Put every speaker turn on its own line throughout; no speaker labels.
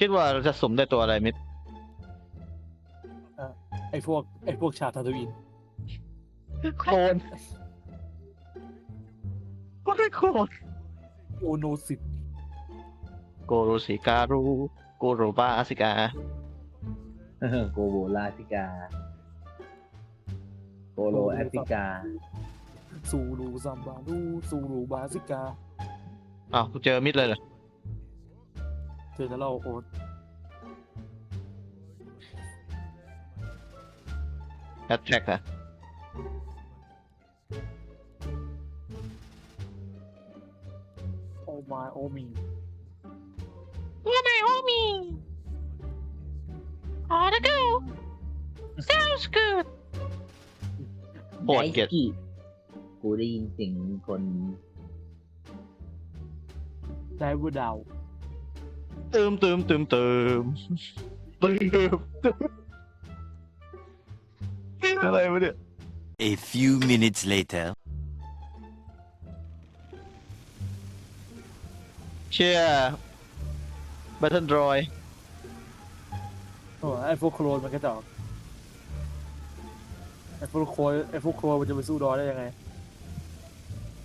คิดว่าเราจะสุ่มได้ตัวอะไรมิด
ไอ้พวกไอ้พวกชาทาทูอิน
โคลนก็ได้โคลน
โอโนสิต
โกโรสิการูโกโรบาอาสิกา
โกโบลาฟิกา โกโลแอฟริกา
ซูรูซัมบารูซูรูบาซิกา
อ้าวกูเจอมิดเลยเหรอ
เธอจะเล่าโอ๊ต
แฮชแท็กอะ
โอมาโอมี
What my homie? Oh, the go. Sounds good.
โคตรเกลียด
ไนกี้กูได้ยินเสียงคน
ไดเวอร์ดาว
ตืมตืมตืมตืมตืม อะไรวะเนี่ย
A few minutes later.
เชียร์บัตเทิลดรอย
โอ้ไอ้พวกโคลนมันก็จะออกไอ้พวกโคลนไอ้พวกโคลนมันจะไปสู้ดอยได้ยังไง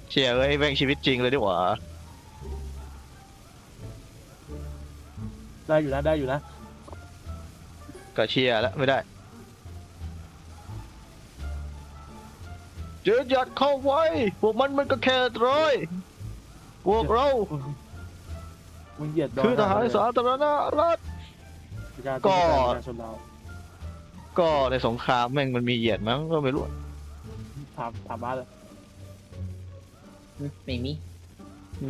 เชียร์เอ้ยแม่งชีวิตจริงเลยดีกว่า
ได้อยู่นะได้อยู่นะ
ก็เชียร์แล้วไม่ได้ เจอหยัดเข้าไว้ พวกมันมันก็แค่ร้อยพวกเรา
มึงเหยียดดอย
คือทหารสาธารณรัฐ ก็
ประชาชนเรา
ก็ในสงครามแม่งมันมีเหยียดมั้งก็ไม่รู้
ถามถามมาเลย
ไม่มี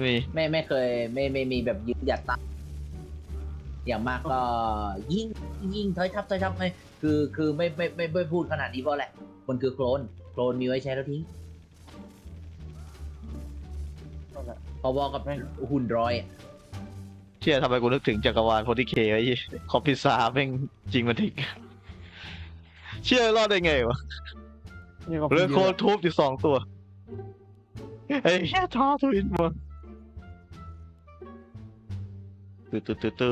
มี
ไม่ไม่เคย ไม่ไม่มีแบบยืนหยัดตามอย่างมากก็ยิงยิงถอยทับถอยทับไม่คือคือไม่ไม่ไม่ไม่พูดขนาดนี้เพราะอะไรมันคือโคลน โคลนมีไว้ใช้แล้วทิ้ง
นั่นแหละ
พอบอกกับหุ่นร้อยอะ
เชียร์ทำไมกูนึกถึงจักรวาลโพธิเคไอ้ยี่คอมพิซซ่าแม่งจริงมันทิกเชียร์รอดได้ไงวะ
นี่ก็
เรือโคตรทุบอยู่สองตัวไอ้แค่ท้อทวินมาตืดตืดตืดตื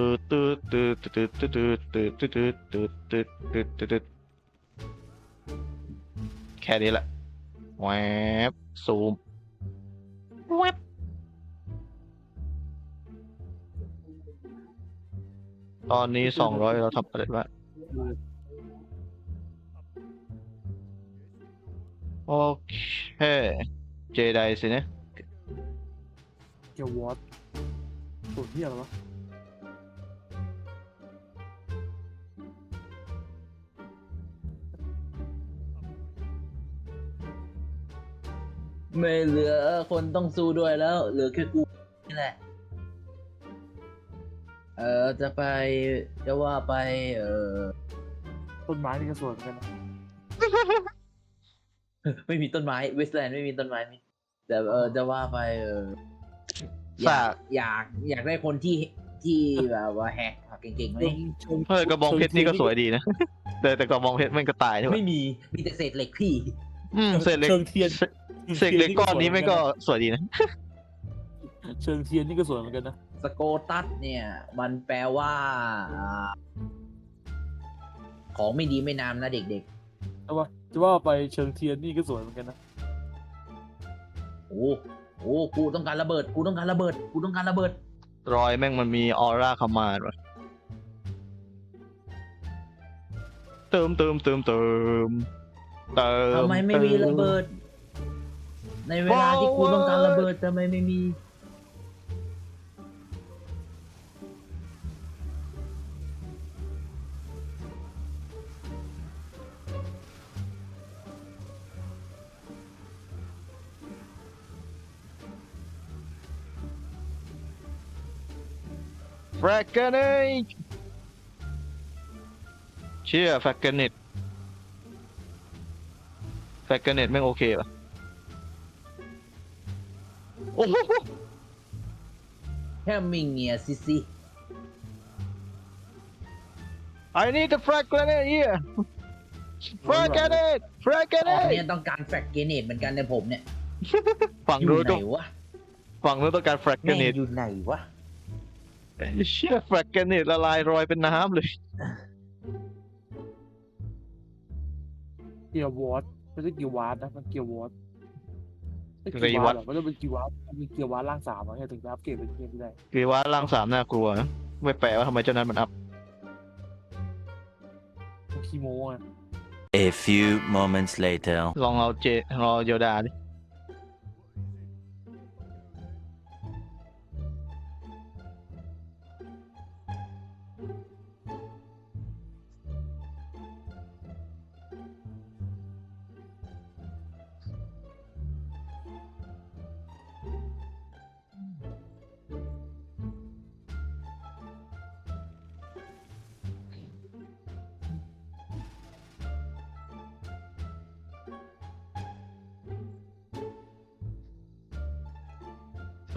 ดตืดตืดตืดตืดตืดตืดตืดตืดตืดตืดตืด แค่นี้แหละแวบซูม
Whip.
ตอนนี้สองร้อยเราทำอะไรบ้างโอเค เจไดสินะ
เกียววอตตัวที่อะไรวะ
ไม่เหลือคนต้องสู้ด้วยแล้ว เหลือแค่กูนี่แหละ เออจะไปจะว่าไป เออ
ต้นไม้นี่ก็สวยเหมือนกันนะ
ไม่มีต้นไม้เวสแลนด์ไม่มีต้นไม้มีแต่เออจะว่าไป เอออ
ฝายา
ก กอยากอยากได้คนที่ที่แบบว่าแฮกเก่งๆไหม
เฮ้ยกระบองเพชรนี่ก็สวยดีนะ แต่แต่กระบองเพชรแม่งก็ตายใช่ไหม
ไม่มีมีแต่เศษเหล็กพี่
อืมเศษเหล็ก
เชิงเทียน
เศษเหล็กก้อนนี้แม่งก็สวยดีนะ
เชิงเทียนนี่ก็สวยเหมือนกันนะ
สโกตัสเนี่ย มันแปลว่าอ่า ของไม่ดีไม่นามนะเด็ก
แต่ว่าจะว่าไปเชิงเทียนนี่ก็สวยเหมือนกันนะ
ๆ โอ้โอ้กูต้องการระเบิด กูต้องการระเบิด กูต้องการระเบิด
รอยแม่งมันมีออร่าเข้ามาด้วยเติมเติมเติมเติมเติม
ทำไมไม่มีระเบิด ในเวลาที่กูต้องการระเบิดทำไมไม่มี
แฟกเกเนตเชี่ยแฟกเกเนตแฟกเกเนตแม่งโอเคป่ะ โอ้โห
แค่มิงเงียซิซิ
I need the frag grenade here frag grenade frag
ตอน
grenade
นี้ต้องการแฟลกเกเนตเหมือนกันในผมเนี่ย
ฝั่ง
อยู่
นู้น
ไหน
ต้อง
วะ
ฝั่งนู้นต้องการ frag
แม่ง
grenade
อยู่ไหนวะ
ไไอ้เชี่ยแฟกเกนเนตละลายรอยเป็นน้ำเลย
เกียร์วอตไม่ใช่เกียร์วาร์ดนะมันเกียร์วอต ไม่
เกี
เกี
ย
ย
ร์
ร์
วอ
วา
ต
ร์ดหรอมันต้องเป็นเกียร์วาร์ดมันเป็นเกียร์วาร์ดล่างสามอะเนี่ยถึงจะอัพเกรดเป็นเกียร์ไม่ได้
คือว่าร่างสามน่ากลัวนะไม่แปลกว่าทำไมเจ้านั้นมันอัพ
มันคีโมอะ
A few moments later.
ลองเอาเจลองเอาโยดาดิ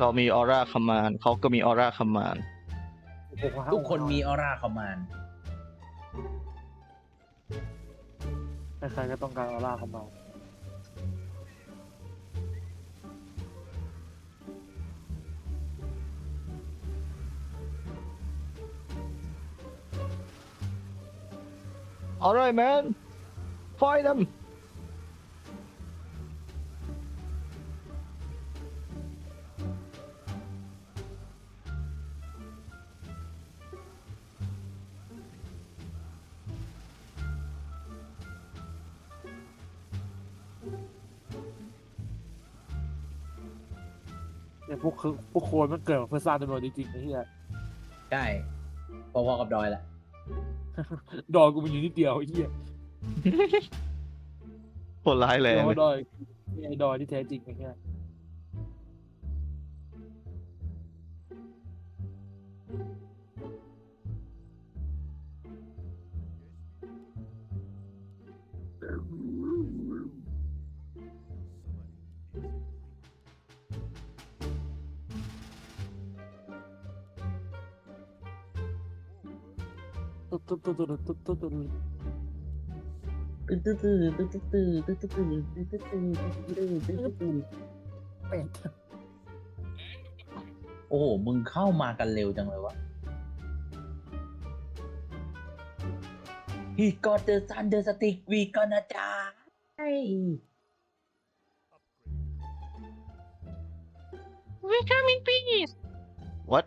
เรามีออร่าคัมมานเขาก็มีออร่าคัมมาน
ทุกคนมีออร่าคอมมาน
ใครๆก็ต้องการออร่าเข้ามา
Alright man fight them
เนี่ย คือพวกโคนมันเกิดมาเพื่อสร้างตำรวจจริงๆไอ้เหี้ย
ใช่พอๆกับดอยแหละ
ดอยกูมันอยู่นิดเดียวไอ้เหี้ย
โหดร้ายแรง
ด
เล
อย
ย
ดอยไอ้ดอยที่แท้จริงไอ้เหี้ย ตุ๊ดตุ๊ดตุ๊ดตุ๊ดตุ๊ดตุ๊ดตุ๊ด
ตื้อตื้อตื้อตื้อตื้อตื้อตื้อตื้อตื้อตื้อตื้อตื้อตื้อตื้อ
เป็ด
โอ้โห มึงเข้ามากันเร็วจังเลยวะ He got the thunder stick we gonna die
We come in peace.
what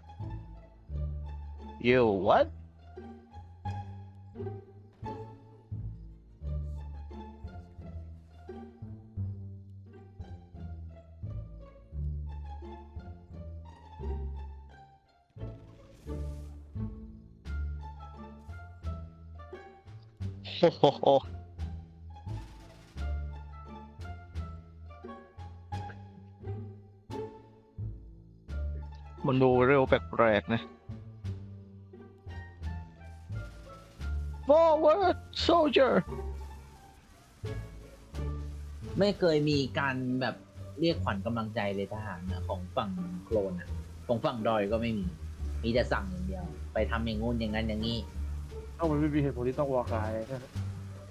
you what โอ้โหมันดูเร็วแปลกๆนะ forward soldier
ไม่เคยมีการแบบเรียกขวัญกำลังใจเลยทหารนะของฝั่งโคลนอะของฝั่งดอยก็ไม่มี มีแต่สั่งอย่างเดียว ไปทำอย่างงู้นอย่างนั้นอย่างนี้
เอ้ามันไม่มีเหตุผลที่ต้องวอลคาย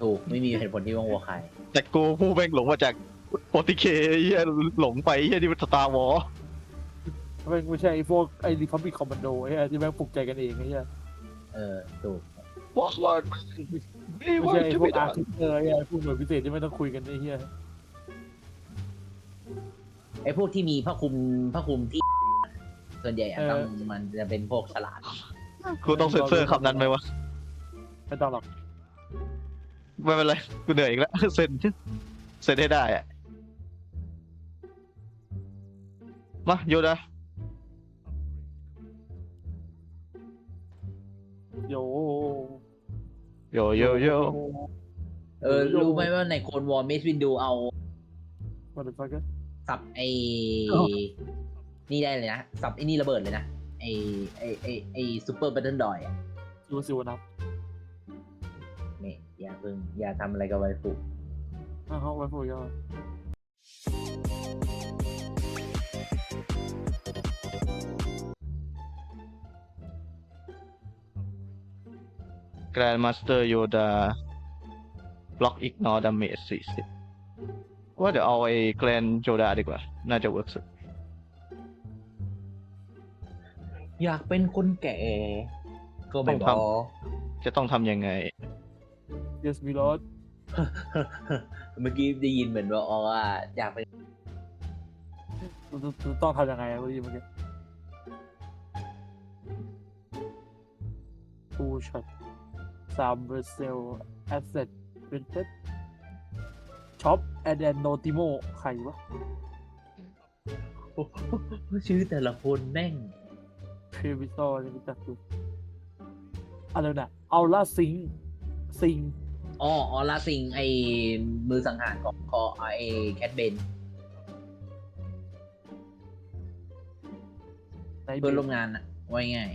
ถูกไม่มีเหตุผลที่ว่าวัวใคร
แต่กูผู้แม่งหลงมาจากโปรติเคเฮียหลงไปเฮียนี่มันสตาร์วอล
ทำไมไม่ใช่ไอ้พวกไอ้รีพับบิคคอมมานโดไอ้เหี้ยที่แม่งปลุกใจกันเองไอ้เหี้ย
เออถูก
วอลวอร์ดมี
ไม่
วอ
ใช่
ร์ด
ไอ้
จะ
พว
ไม่
ก
ได้
อาร์ติเตอร์ไอ้เหี้ยพวกหน่วยพิเศษที่ไม่ต้องคุยกันไอ้เหี้ย
ไอ้พวกที่มีผ้าคลุมผ้าคลุมที่ ส่วนใหญ่อะต้องมันจะเป็นพวกฉลาด
กูต้องเซ็นเซอร์คำนั้นไหมวะ
ไม่ต้องหรอก
ไม่เป็นไรกูเหนื่อยอีกแล้ว เซ็นเซ็นให้ได้อะมาโยดา
โย
โยโยโย
เออรู้ไหมว่าในโคนวอร์เมสวินดูเอา
มาดูฟักกัน
สับไอ้
อ้าว
นี่ได้เลยนะ สับไอ้นี่ระเบิดเลยนะ ไอ้ไอ้ไอ้ไอ้ซูเปอร์บัตเทิลดอยอะ
ซิวซิวนับ
นี่ อย่าเพิ่งอย่าทำอะไรกับไวฟุ
อ้าวไว้พวกยอ
แกรนด์มาสเตอร์โยดาบล็อกอีกนอดาเมจสี่สิบว่าเดี๋ยวเอาไอ้แกรนโยดาดีกว่า น่าจะเวิร์กสุด
อยากเป็นคนแก่ ก็ไม่
ต้อง
บ
ทำ
อก
จะต้องทำยังไง
yes มีรถ
เมื่อกี้ได้ยินเหมือนว่าว่าอยากเป็น
ต้องทำยังไงอะเมื่อกี้เมื่อกี้ two shot สามเบอร์เซล asset rented shop and then notimo ใครวะ
โอ้โหชื่อแต่ละคนแม่ง
เทรวิโซนี่รู้จักดูอะไรน่ะเอาล่าซิง ซิง
อ๋อออลาซิงไอ้มือสังหารของคอไอ้แคทเบน
ไน
เพื่อนร่วมงานอะไว้ง่าย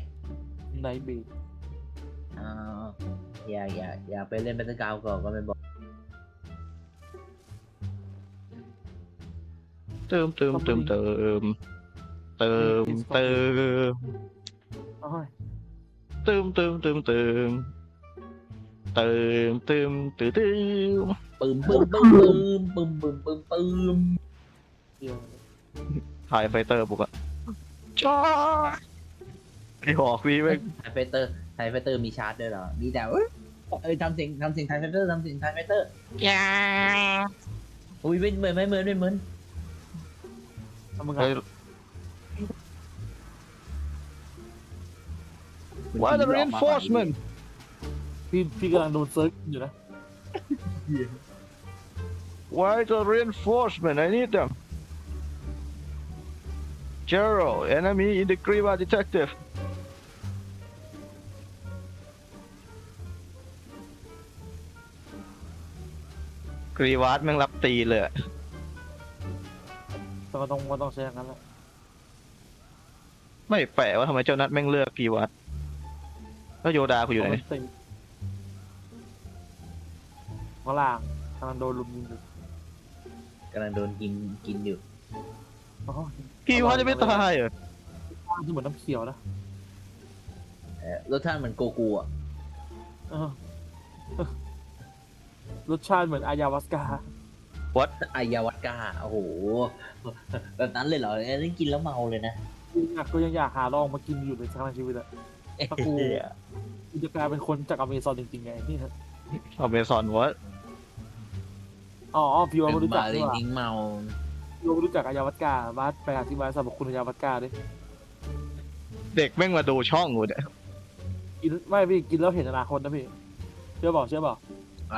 ไนเบด
อ่าอย่าอย่าอย่าไปเล่นแบตเตอร์กาวก่อนก็ไม่บอก
เติมเติมเติมเติมเติมเติม
อ้อย
เติมเติมเติมเติม เติมเติมตื้เติ
มปึมปึมปึมปึมปึมปึมปึม
เดี๋
ถ่ายไฟเตอร์บุกอะจ้าไอหอกพี่แม่ง
ไทยไฟเตอร์ไทยไฟเตอร์มีชาร์จด้วยเหรอ มีแต่เอ้ยทำสิ่งทำสิ่งไทยไฟเตอร์ทำสิ่งไทยไฟเตอร์
ยา
อุ้ยไม่เหมือนไม่เหมือนไม่เหมือน
ทำมึง
ไง
ว่า
the reinforcement
พี่พี่กำลังโดนเซิร์ฟอยู่นะ
Why the reinforcement I need them Gerald enemy in the Griva detective กรีวาร์ดแม่งรับตีเลยอะ
แต่ก็ต้องก็ต้องใช้อย่างนั้นแหละ
ไม่แปลกว่าทำไมเจ้านัดแม่งเลือกกรีวาร์ดแล้วโยดากูอยู่ไหน
เพราะมันตี ข้างล่างกำลังโดนลุมยิงอยู่
กำลังโดนกินกินอยู่
อ๋อก
รีวาร์ดจะไม่ตายเหรอ
ที่เหมือนน้ำเขียวนะ
เอ่อรสชาติเหมือนโกกูอะ
เออรสชาติเหมือนอายาวัสกา
อายาวัดกาโอ้โหแบบนั้นเลยเหรอเอ้ยกินแล้วเมาเลยนะ
อยากก็ยังอยากหาลองมากินอยู่ในครั้งในชีวิตอะตะกูกูจะกลายเป็นคนจากอเมซอนจริงๆไงนี่ฮะ
เอาเมซอนวะ
อ๋อพี่ว่าไม่รู้จัก
มา
ใช่ปะ
จริงๆเมา
พี่ว่าไม่รู้จักอายาวัสกาบาสไปอธิบายสรรพคุณอายาวัสกาดิ
เด็กแม่งมาดูช่องกูเนี่ย
กินไม่พี่กินแล้วเห็นอนาคตนะพี่เชื่อเปล่าเชื่อเปล่า
อ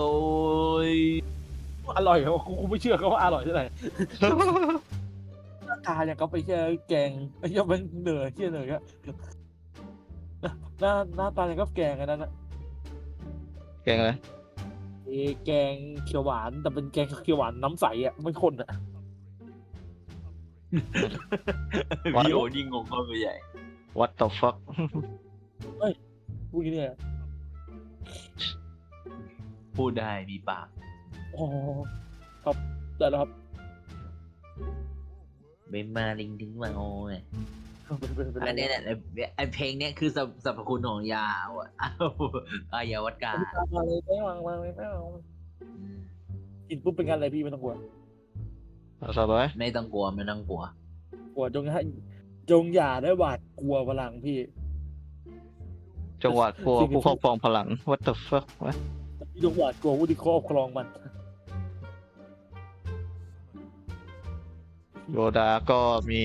ร่อย
อร่อยเหรอกูกูไม่เชื่อเขาว่าอร่อยเท่าไหร่หน้าตาอย่างก็ไปแค่แกงไอ้เหี้ยังเป็นเหนือเชี่ยเหนืออะหน้าหน้าตาอย่างก็แกงอันนั้นอะ
แกงอะไร
เอ้ แกงเขียวหวานแต่เป็นแกงเขียวหวานน้ำใสอะไม่ข้นอะ
พี่โอยิ่งงงเข้าไปใหญ่
What the fuck
พูดอย่างนี้เนี่ย
พูดได้มีปาก
โอ้ครับได้แล้วครับ
เบมมาลิงถึงมาโอ้ย
เป็นเป็นเป็น
อันเนี้ยเนี่ยไอ้ไอเพลงเนี้ยคือสรรสรรพคุณของยาอะอ้าวอายาวัดกา
มาเลยไม่วางวางเลยไม่วางกินปุ๊บเป็นกันอะไรพี่ไม่ต้องกลัว
สบาย
ไม่ต้องกลัวไม่ต้องกลัว
กลัวจงให้จงอย่าได้หวาดกลัวพลังพี่
จังหวัดกลัว
สิ่งที่
ผู้ครอบครองพลัง What the fuck วะ
พี่จงหวาดกลัววุฒิครอบครองมัน
โยดาก็มี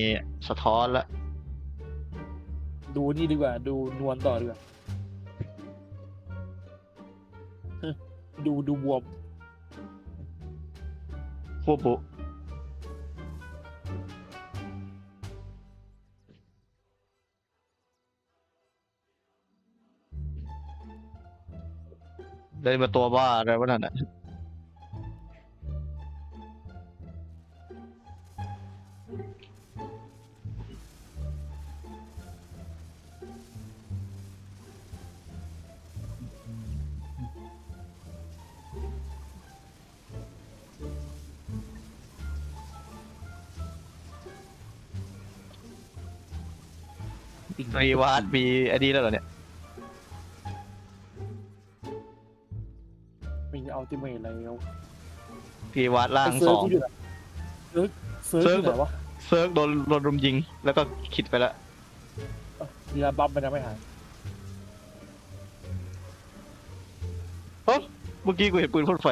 สะท้อนละ
ดูนี่ดีกว่า ดูนวลต่อดีกว่า ดูดูบวม
คู่บุได้มาตัวบ้าอะไรวะนั่นน่ะ รีวาร์ดมีไอ้นี่แล้วเหรอเนี่ย
มีอัลติเมทแล้ว
รีวาร์ดล่าง
เซิ
ส
ร์ฟ
อง
กูอยู่ไหนเซิร์ฟเซิร์ฟ
เซิร์ฟ
อยู่ไหนวะ
เซิร์กโดนโดนรุมยิง แล้วก็คิดไปละ
มีระบัมมันยังไม่หาย
เฮ้ยเมื่อกี้กูเห็นปืนพ่นไฟ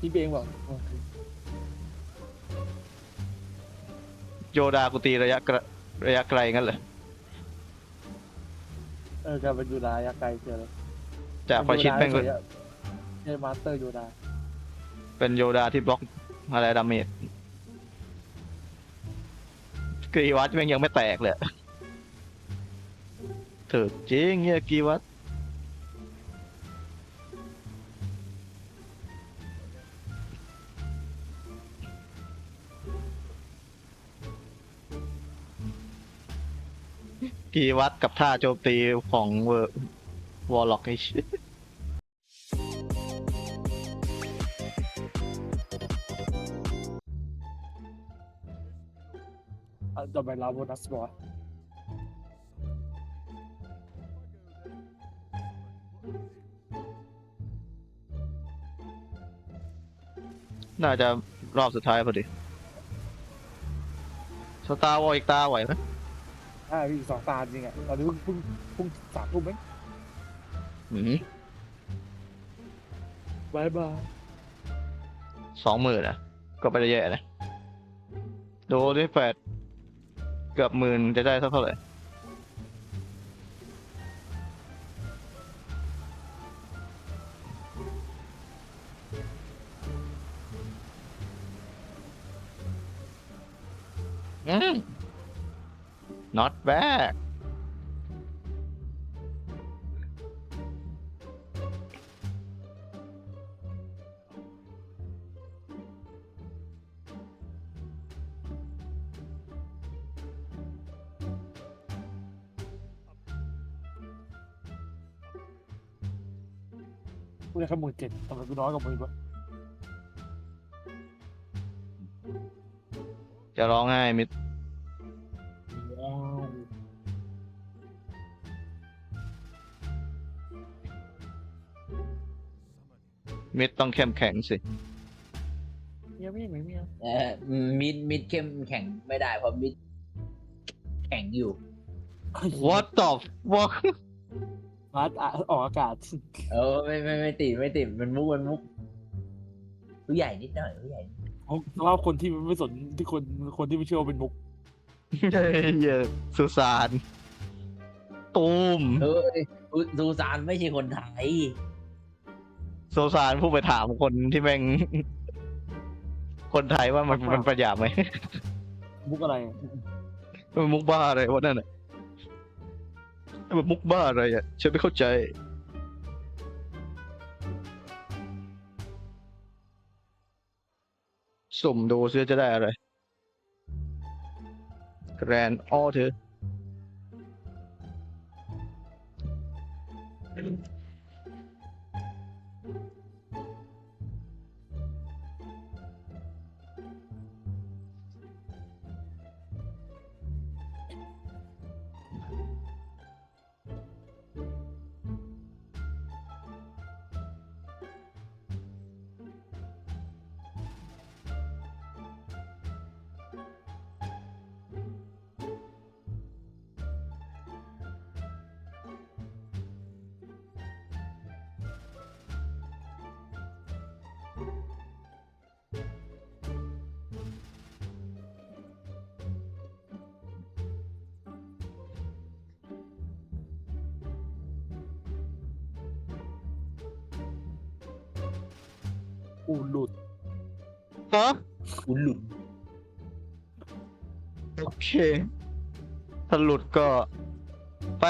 พี่เบงบอก
โยดากูตีระยะไกลระยะไกลงั้นเลย
เออการเป็นยูดายักษ์ไกลเจอเลย
จากประชิดแม่ง
เล
เลยย
เจอมาสเตอร์ยูดา
เป็นโยดาที่บล็อกอะไรดาเมจกรีวัตแม่งยังไม่แตกเลยถึกจริงเนี่ยกรีวัต กีวัตกับท่าโจมตีของเวอร์วอลล็อกไอ้ชิ
อะต่อไปลาโบนัสบอล
น่าจะรอบสุดท้ายพอดีสตาร์วอลอีกตาไหวไหม
ใช่พี่สองตาจริงอะตอนนี้เพิ่งเพิ่งเพิ่งสามทุ่มไหม
อืม
บายบาย
สองหมื่นอะ ก็ไม่ได้แย่นะดูด้วยแปดเกือบหมื่นจะได้สักเท่าไหร่ not bad
กูได้แค่หมื่นเจ็ดทำไมกูน้อยกว่ามึงวะ
จะร้องไห้มิด มิดต้องเข้มแข็งสิ
เมียไม่เหมือนเมีย
เออมิดมิดเข้มแข็งไม่ได้เพราะมิดแข็งอยู่
what the fuck
มาร์ทอะออกอากาศ
เออไม่ไม่ไม่ติดไม่ติดมันมุกมันมุกผู้ใหญ่นิดหน่อยผู้ใหญ่
เขาเล่าคนที่ไม่สนที่คนคนที่ไม่เชื่อว่าเป็นมุก
เหี้ยสุสานตูม
เฮ้ยอุซูซานไม่ใช่คนไทย
สุสานผู้ไปถามคนที่แม่ง คนไทยว่ามันมันประหยัดไหม
มุกอะไร
มันมุกบ้าอะไรวะนั่นน่ะมันมุกบ้าอะไรอะฉันไม่เข้าใจ สุ่มดูซิจะได้อะไร แกรนออเธอ
อูหลุด
ฮะ
อุลุน
โอเคถ้าหลุดก็ ไป